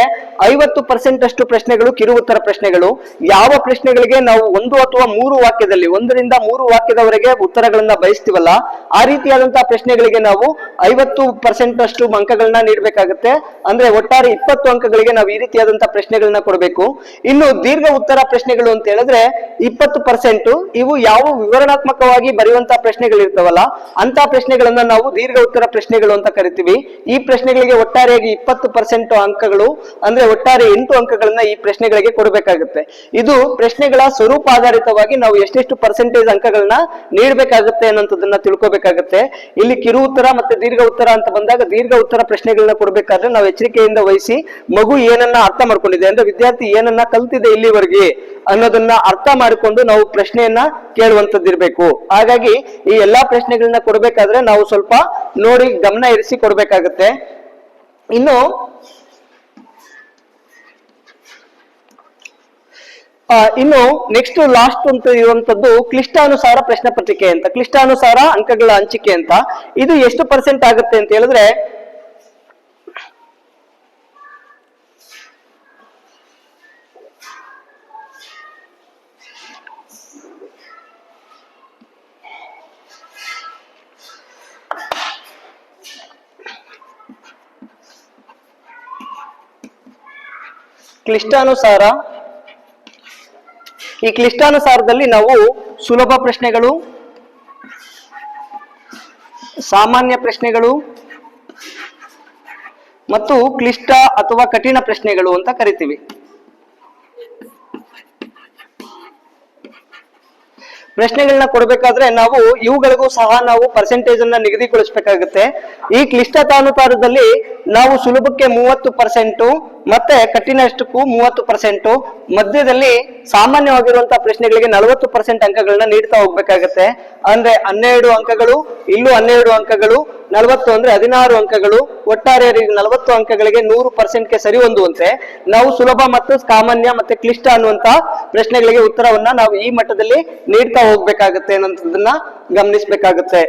ಐವತ್ತು ಪರ್ಸೆಂಟ್ ಅಷ್ಟು ಪ್ರಶ್ನೆಗಳು ಕಿರು ಉತ್ತರ ಪ್ರಶ್ನೆಗಳು. ಯಾವ ಪ್ರಶ್ನೆಗಳಿಗೆ ನಾವು ಒಂದು ಅಥವಾ ಮೂರು ವಾಕ್ಯದಲ್ಲಿ, ಒಂದರಿಂದ ಮೂರು ವಾಕ್ಯದವರೆಗೆ ಉತ್ತರಗಳನ್ನ ಬಯಸ್ತೀವಲ್ಲ, ಆ ರೀತಿಯಾದಂತಹ ಪ್ರಶ್ನೆಗಳಿಗೆ ನಾವು ಐವತ್ತು ಪರ್ಸೆಂಟ್ ಅಷ್ಟು ಅಂಕಗಳನ್ನ ನೀಡಬೇಕಾಗುತ್ತೆ. ಅಂದ್ರೆ ಒಟ್ಟಾರೆ ಇಪ್ಪತ್ತು ಅಂಕಗಳಿಗೆ ನಾವು ಈ ರೀತಿಯಾದಂತಹ ಪ್ರಶ್ನೆಗಳನ್ನ ಕೊಡಬೇಕು. ಇನ್ನು ದೀರ್ಘ ಉತ್ತರ ಪ್ರಶ್ನೆಗಳು ಅಂತ ಹೇಳಿದ್ರೆ ಇಪ್ಪತ್ತು ಪರ್ಸೆಂಟ್ ಇವು ಯಾವ ವಿವರಣಾತ್ಮಕವಾಗಿ ಬರೆಯುವಂತ ಪ್ರಶ್ನೆಗಳು ಇರ್ತಾವಲ್ಲ ಅಂತ ಪ್ರಶ್ನೆಗಳನ್ನ ನಾವು ದೀರ್ಘ ಉತ್ತರ ಪ್ರಶ್ನೆಗಳು ಅಂತ ಕರಿತೀವಿ. ಈ ಪ್ರಶ್ನೆಗಳಿಗೆ ಒಟ್ಟಾರೆಯಾಗಿ ಇಪ್ಪತ್ತು ಪರ್ಸೆಂಟ್ ಅಂಕಗಳು, ಅಂದ್ರೆ ಒಟ್ಟಾರೆ ಎಂಟು ಅಂಕಗಳನ್ನ ಈ ಪ್ರಶ್ನೆಗಳಿಗೆ ಕೊಡಬೇಕಾಗುತ್ತೆ. ಇದು ಪ್ರಶ್ನೆಗಳ ಸ್ವರೂಪ ಆಧಾರಿತವಾಗಿ ನಾವು ಎಷ್ಟೆಷ್ಟು ಪರ್ಸೆಂಟೇಜ್ ಅಂಕಗಳನ್ನ ನೀಡಬೇಕಾಗುತ್ತೆ ಅನ್ನೋದನ್ನ ತಿಳ್ಕೋಬೇಕಾಗುತ್ತೆ. ಇಲ್ಲಿ ಕಿರು ಉತ್ತರ ಮತ್ತೆ ದೀರ್ಘ ಉತ್ತರ ಅಂತ ಬಂದಾಗ ದೀರ್ಘ ಉತ್ತರ ಪ್ರಶ್ನೆಗಳನ್ನ ಕೊಡಬೇಕಾದ್ರೆ ನಾವು ಎಚ್ಚರಿಕೆಯಿಂದ ವಹಿಸಿ ಮಗು ಏನನ್ನ ಅರ್ಥ ಮಾಡ್ಕೊಂಡಿದೆ. ಅಂದ್ರೆ ವಿದ್ಯಾರ್ಥಿ ಏನನ್ನ ಕಲ್ತಿದೆ ಇಲ್ಲಿವರೆಗೆ ಅನ್ನೋದನ್ನ ಅರ್ಥ ಮಾಡಿಕೊಂಡು ನಾವು ಪ್ರಶ್ನೆಯನ್ನ ಕೇಳುವಂತದ್ದಿರ್ಬೇಕು. ಹಾಗಾಗಿ ಈ ಎಲ್ಲಾ ಪ್ರಶ್ನೆಗಳನ್ನ ಕೊಡ್ಬೇಕಾದ್ರೆ ನಾವು ಸ್ವಲ್ಪ ನೋಡಿ ಗಮನ ಇರಿಸಿ ಕೊಡ್ಬೇಕಾಗತ್ತೆ. ಇನ್ನು ಆ, ಇನ್ನು ನೆಕ್ಸ್ಟ್ ಲಾಸ್ಟ್ ಅಂತ ಇರುವಂತದ್ದು ಕ್ಲಿಷ್ಟಾನುಸಾರ ಪ್ರಶ್ನೆ ಪತ್ರಿಕೆ ಅಂತ. ಕ್ಲಿಷ್ಟಾನುಸಾರ ಅಂಕಗಳ ಹಂಚಿಕೆ ಅಂತ. ಇದು ಎಷ್ಟು ಪರ್ಸೆಂಟ್ ಆಗುತ್ತೆ ಅಂತ ಹೇಳಿದ್ರೆ ಕ್ಲಿಷ್ಟಾನುಸಾರ, ಈ ಕ್ಲಿಷ್ಟಾನುಸಾರದಲ್ಲಿ ನಾವು ಸುಲಭ ಪ್ರಶ್ನೆಗಳು, ಸಾಮಾನ್ಯ ಪ್ರಶ್ನೆಗಳು ಮತ್ತು ಕ್ಲಿಷ್ಟ ಅಥವಾ ಕಠಿಣ ಪ್ರಶ್ನೆಗಳು ಅಂತ ಕರಿತೀವಿ. ಪ್ರಶ್ನೆಗಳನ್ನ ಕೊಡಬೇಕಾದ್ರೆ ನಾವು ಇವುಗಳಿಗೂ ಸಹ ನಾವು ಪರ್ಸೆಂಟೇಜ್ ಅನ್ನ ನಿಗದಿಗೊಳಿಸಬೇಕಾಗುತ್ತೆ. ಈ ಕ್ಲಿಷ್ಟತಾನುಸಾರದಲ್ಲಿ ನಾವು ಸುಲಭಕ್ಕೆ ಮೂವತ್ತು ಪರ್ಸೆಂಟು ಮತ್ತೆ ಕಠಿಣಷ್ಟಕ್ಕೂ ಮೂವತ್ತು ಪರ್ಸೆಂಟು ಮಧ್ಯದಲ್ಲಿ ಸಾಮಾನ್ಯವಾಗಿರುವಂತಹ ಪ್ರಶ್ನೆಗಳಿಗೆ ನಲವತ್ತು ಪರ್ಸೆಂಟ್ ಅಂಕಗಳನ್ನ ನೀಡ್ತಾ ಹೋಗ್ಬೇಕಾಗತ್ತೆ. ಅಂದ್ರೆ ಹನ್ನೆರಡು ಅಂಕಗಳು, ಇಲ್ಲೂ ಹನ್ನೆರಡು ಅಂಕಗಳು ನಲವತ್ತು ಅಂದ್ರೆ ಹದಿನಾರು ಅಂಕಗಳು ಒಟ್ಟಾರೆ ನಲವತ್ತು ಅಂಕಗಳಿಗೆ ನೂರು ಪರ್ಸೆಂಟ್ಗೆ ಸರಿ ಹೊಂದುವಂತೆ ನಾವು ಸುಲಭ ಮತ್ತು ಸಾಮಾನ್ಯ ಮತ್ತೆ ಕ್ಲಿಷ್ಟ ಅನ್ನುವಂತ ಪ್ರಶ್ನೆಗಳಿಗೆ ಉತ್ತರವನ್ನ ನಾವು ಈ ಮಟ್ಟದಲ್ಲಿ ನೀಡ್ತಾ ಹೋಗ್ಬೇಕಾಗತ್ತೆ ಅನ್ನೋದನ್ನ ಗಮನಿಸಬೇಕಾಗುತ್ತೆ.